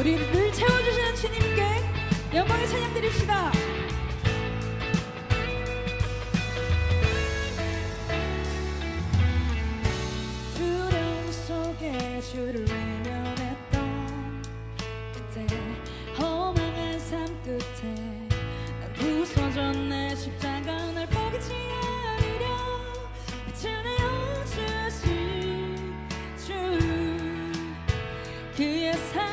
우리 늘 채워주시는 주님께 영광의 찬양 드립시다. 두려움 속에 주를 외면했던 그때 허망한 삶 끝에 난 부서졌네 십자가 날 포기치 않으려 주내어 주신 주 그의 사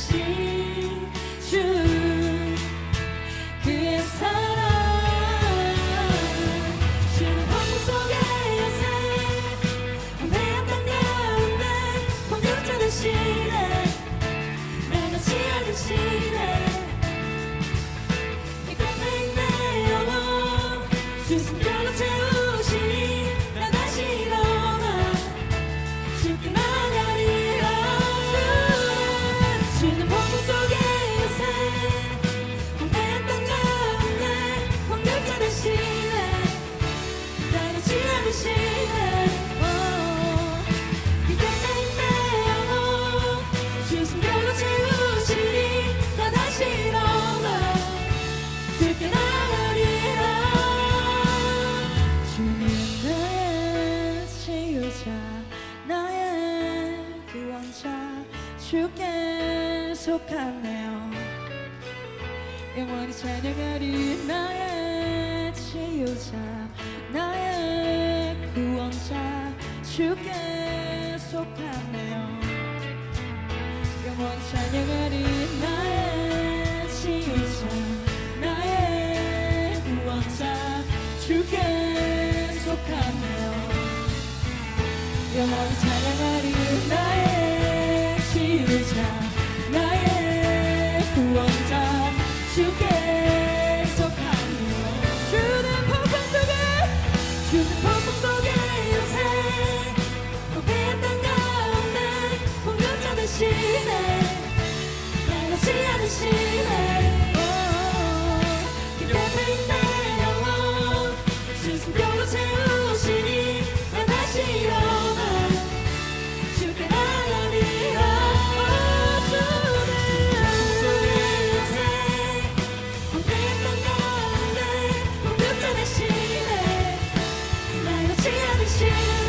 see. 주께 속하네요. 영원히 찬양하리 나의 치유자 나의 구원자 주께 속하네요. 영원히 찬양하리 나의 치유자 나의 구원자 주께 속하네요. 영원히 찬양하리 나의 치 the.